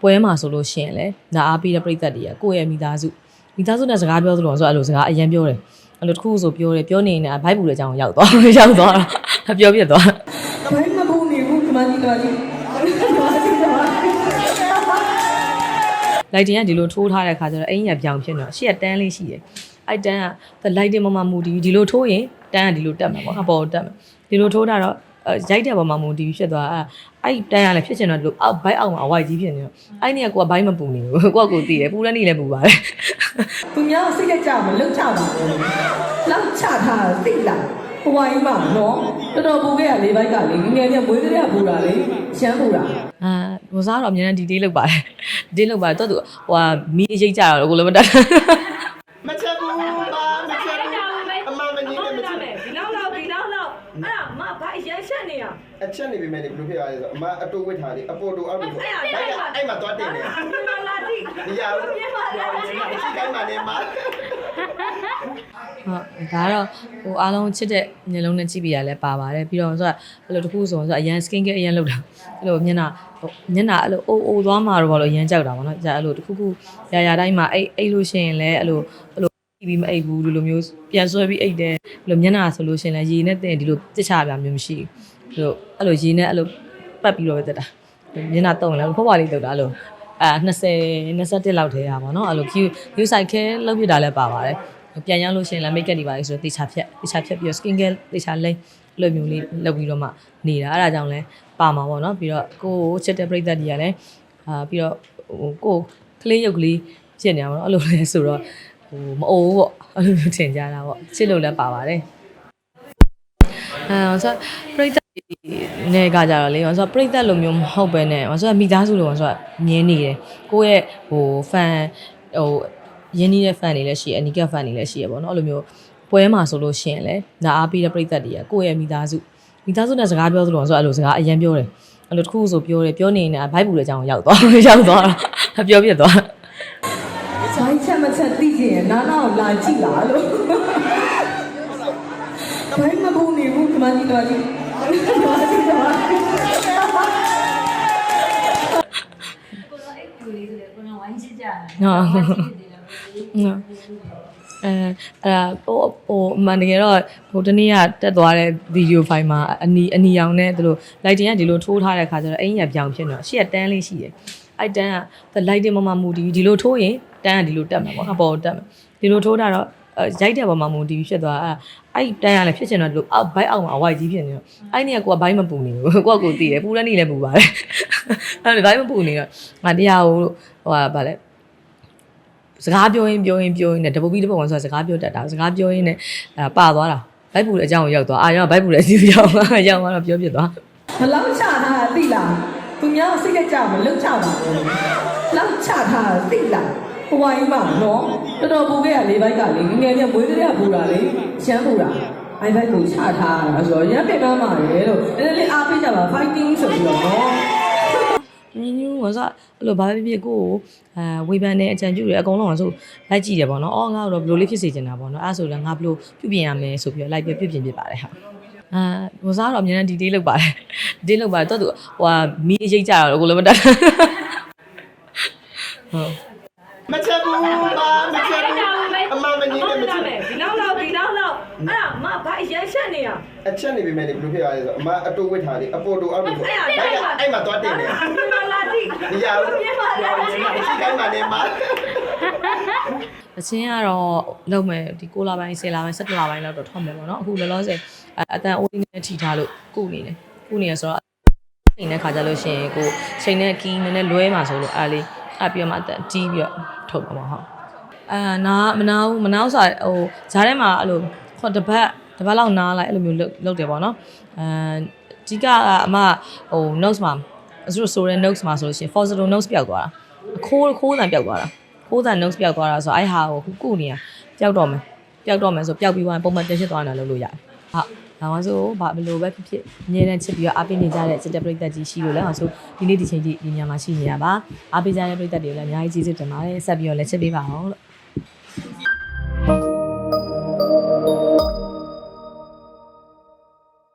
ပွဲမှာဆိုလို့ရှိရင်လည်းဒါအားပေးတဲ့ပြိသက်တွေကကိုယ့်ရဲ့မိသားစုမိသားစုနဲ့စကားပြောသလိုဆိုတော့အဲ့လိုစကားအရင်ပြောတယ်အဲ့လိုတစ်ခုခုဆိုပြောတယ်ပြောနေနေဘိုက်ဘူးတဲ့အကြောင်းရောက်သွားရောက်သွားတာပြောပြသွားတမိုင်းမဘူးနေဘူးဒီမှာဒီတော့ဒီလိုက်တင်ကဒီလိုထိုးထားတဲ့ခါကျတော့အင်းရပြောင်ဖြစ်နေတော့ရှေ့ကတန်းလေးရှိတယ်အဲ့တန်းကလိုက်တင်မမမူတီဒီလိုထိုးရင်တန်းကဒီလိုတက်မှာပေါ့အပေါ်တက်မှာဒီလိုထိုးတာတော့ ရိုက်တဲ့ပေါ်မှာမူတီဖြစ်သွားအဲ့အဲ့တန်းကလည်းဖြစ်ချင်တော့ဒီလိုအောက်ဘိုက်အောက်မှာအဝိုက်ကြီးဖြစ်နေတော့အဲ့နေကကိုကဘိုက်မပူနေဘူးကိုကကိုတည်တယ်ပူတဲ့နေ့လည်းပူပါတယ်သူများစိတ်ကြကြမလှုပ်ချပါဘူးလောက်ချထားသိလားဟဝိုင်းမှာနော်တော်တော်ပူခဲ့ရလေးဘိုက်ကလေငငယ်ချင်းမွေးကလေးကပူတာလေရှမ်းပူတာအာဘိုးစားတော့အများနဲ့ဒီတေးလောက်ပါတယ်ဒီတေးလောက်ပါတယ်တော်သူဟိုဟာမီးရိတ်ကြတော့ကိုလည်းမတက် မချက်ဘူးပါမချက်ဘူးအမမကြီးနဲ့မချက် ဒီလောက်လောက်ဒီလောက်လောက်အဲ့ဒါမဘာရမ်း ချက်နေရအချက်နေပြီမဲ့ဘယ်လိုဖြစ်ရလဲဆိုအမအတူဝစ်ထားတယ်အပေါ်တူအောက်တူဆိုအဲ့မှာသွားတင်တယ်ဒီမှာလာတိမရဘူးဒီကိုင်းမှနေမှာဟုတ်ဒါကတော့ဟိုအားလုံးချစ်တဲ့မျက်လုံးနဲ့ကြည့်ပြရလဲပါပါတယ်ပြီးတော့ဆိုတော့အဲ့လိုတစ်ခုဆိုတော့အရန် skin care အရန်လောက်တာအဲ့လိုမျက်နှာဟိုမျက်နှာအဲ့လိုအိုအိုသွားမှာတော့ဘာလို့အရန်ကြောက်တာပေါ့နော်ကြာအဲ့လိုတစ်ခုခုရာရာတိုင်းမှာအိတ်အိတ်လို့ရှိရင်လည်းအဲ့လိုအဲ့လို ပြီးမအိတ်ဘူးဒီလိုမျိုးပြန်ဆွဲပြီးအိတ်တယ်အဲ့လိုမျက်နှာဆိုလို့ရှိရင်လည်းရေနဲ့တင်ဒီလိုတစ်ချပြမျိုးမရှိဘူးအဲ့လိုအဲ့လိုရေနဲ့အဲ့လိုပတ်ပြီးတော့ပဲတက်တာမျက်နှာတုံးလည်းဖောက်ပါလေးတုတ်တာအဲ့လိုအာ20 21လောက်ထဲရပါတော့အဲ့လို view view site care လောက်ပြတာလည်းပါပါတယ်ပြန်ရောက်လို့ရှိရင်လည်း make up တွေပါလေဆိုတော့တေချာဖြတ်တေချာဖြတ်ပြီးတော့ skin care တေချာလိမ့်အဲ့လိုမျိုးလေးလုပ်ပြီးတော့မှနေတာအဲ့ဒါကြောင့်လဲပါမှာပေါ့နော်ပြီးတော့ကိုကိုချစ်တဲ့ပြိသက်တွေကလည်းအာပြီးတော့ဟိုကိုကလေးရုပ်ကလေးဖြစ်နေတာပေါ့နော်အဲ့လိုလဲဆိုတော့ ဟိုမအိုးပေါ့အဲ့လိုမျိုးထင်ကြတာပေါ့ချစ်လို့လည်းပါပါတယ်အဲဆိုပြိသက်နေကကြတော့လေဆိုတော့ပြိသက်လိုမျိုးမဟုတ်ပဲနဲ့ဆိုတော့မိသားစုလိုဆိုတော့မြင်းနေတယ်ကိုယ့်ရဲ့ဟို fan ဟိုရင်းနှီးတဲ့ fan တွေလည်းရှိတယ်အနီက fan တွေလည်းရှိရပေါ့နော်အဲ့လိုမျိုးပွဲမှာဆိုလို့ရှိရင်လည်းဒါအားပေးတဲ့ပြိသက်တွေကကိုယ့်ရဲ့မိသားစုမိသားစုနဲ့စကားပြောသလိုဆိုတော့အဲ့လိုစကားအရင်ပြောတယ်အဲ့လိုတစ်ခုခုဆိုပြောတယ်ပြောနေနေဘိုက်ဘူးတဲ့အကြောင်းရောက်သွားရောက်သွားတာပြောပြသွားဘိုင်းချက် မချက်သိချင်ရင်နားနာကိုလာကြည့်လားလို့ဘိုင်းမဘူးနေဘူးဒီမှာဒီတော့ဒီဒီမှာဒီတော့နော်အဲအဲ့ဒါဟိုဟိုအမှန်တကယ်တော့ဟိုတနေ့ကတက်သွားတဲ့ဗီဒီယိုဖိုင်မှာအနီအနီရောင်နဲ့သူတို့လိုက်တင်ကဒီလိုထိုးထားတဲ့ခါကျတော့အင်းရပြောင်ဖြစ်နေတော့ရှေ့ကတန်းလေးရှိတယ် အဲ့တန်းကလိုက်တင်မမမူတီဒီလိုထိုးရင်တန်းကဒီလိုတက်မှာပေါ့အပေါ်တက်မှာဒီလိုထိုးတာတော့ရိုက်တဲ့ပေါ်မှာမူတီဖြစ်သွားအဲ့တန်းကလည်းဖြစ်ချင်တော့ဒီလိုအောက်ဘိုက်အောက်မှာအဝိုက်ကြီးဖြစ်နေတော့အဲ့နေကကိုကဘိုက်မပူနေဘူးကိုကကိုတည်တယ်ပူတဲ့နေ့လည်းပူပါတယ်အဲ့ဒါဘိုက်မပူနေတော့ငါတရားဟိုဟိုဟာဗာလဲစကားပြောရင်ပြောရင်ပြောရင်နဲ့တပုတ်ပြီးတပုတ်ဝင်ဆိုစကားပြောတတ်တာစကားပြောရင်နဲ့အဲပါသွားတာဘိုက်ပူတဲ့အကြောင်းကိုရောက်သွားအာရောဘိုက်ပူတဲ့အစီအရောက်ရောက်သွားတော့ပြောပြသွားဘလောက်ချထားသိလား သူများစိတ်ကြကြမလှုပ်ချပါဘူးလောက်ချထားသိလားဟဝိုင်းမှာနော်တော်တော်ပူခဲ့ရလေးဘိုက်ကလေငငယ်ချင်းမွေးကလေးကပူတာလေရှမ်းပူတာအိုင်ဘက်ကိုချထားတာဆိုတော့ရမ်းပြန်ကားမှာလေလို့အဲ့ဒါလေးအားပေးကြပါ fighting ဆိုပြီးတော့နော်ညင်းညူးဝဆိုအဲ့လိုဘာပဲဖြစ်ကိုကိုအဲဝေဖန်တဲ့အကြံပြုတွေအကုန်လုံးဆိုလိုက်ကြည့်တယ်ပေါ့နော်အော်ငါတော့ဘယ်လိုလေးဖြစ်စေချင်တာပေါ့နော်အဲ့ဆိုလည်းငါဘယ်လိုပြုပြင်ရမလဲဆိုပြီးတော့လိုက်ပြပြုပြင်ပြပါတယ်ဟာ အာဝစားတော့အများနဲ့ဒီတေးလောက်ပါတယ်ဒီတေးလောက်ပါတယ်တော်သူဟိုဟာမီးရိတ်ကြတော့ကိုလည်းမတက်ဟုတ်မချက်ဘူးပါမချက်ဘူးအမမကြီးနဲ့မချက်ဒီလောက်လောက်ဒီလောက်လောက်အဲ့ဒါမဘာရမ်းချက်နေရအချက်နေပြီမဲ့ဘယ်လိုဖြစ်ရလဲဆိုအမအတူဝစ်ထားတယ်အပေါ်တူအောက်တူဆိုအဲ့မှာသွားတင်တယ်ဒီမှာလာတိမရဘူးဒီကိုင်းမှနေမှာအချင်းကတော့လုံးမယ်ဒီ6လပိုင်း10လပိုင်း17လပိုင်းလောက်တော့ထွက်မယ်ပေါ့နော်အခုလောလောဆယ် အတန်အိုးလေးနဲ့ထိထားလို့ကုနေတယ်ကုနေရဆိုတော့ချိန်တဲ့ခါကြလို့ရှိရင်ကိုချိန်တဲ့ကီးနည်းနည်းလွဲမှာဆိုလို့အားလေးအပြီးတော့မှအတန်တီးပြီးတော့ထုတ်ပါမှာဟုတ်အာနာမနာဘူးမနာဘူးဆိုဟိုဂျားထဲမှာအဲ့လိုခေါ်တပတ်တပတ်လောက်နားလိုက်အဲ့လိုမျိုးလုပ်တယ်ပေါ့နော်အာဒီကအမဟို notes မှာအစိုးရဆိုတဲ့ notes မှာဆိုလို့ရှိရင် for zero notes ပြောက်သွားတာအခိုးခိုးတန်ပြောက်သွားတာခိုးတန် notes ပြောက်သွားတာဆိုအဲ့ဟာကိုခုကုနေရပျောက်တော့မယ်ပျောက်တော့မယ်ဆိုပျောက်ပြီးသွားရင်ပုံမှန်တင်ဖြစ်သွားတယ်လို့လို့ရတယ်ဟုတ် ဒါမှဆိုဘာဘယ်လိုပဲဖြစ်ဖြစ်အမြဲတမ်းချစ်ပြီးတော့အားပေးနေကြတဲ့စစ်တပ်ပရိသတ်ကြီးရှိလို့လည်းအောင်ဆိုဒီနေ့ဒီချိန်ကြီးဒီညမှာရှိနေရပါအားပေးကြတဲ့ပရိသတ်တွေကိုလည်းအများကြီးကျေးဇူးတင်ပါတယ်ဆက်ပြီးတော့လည်းချစ်ပေးပါအောင်လို့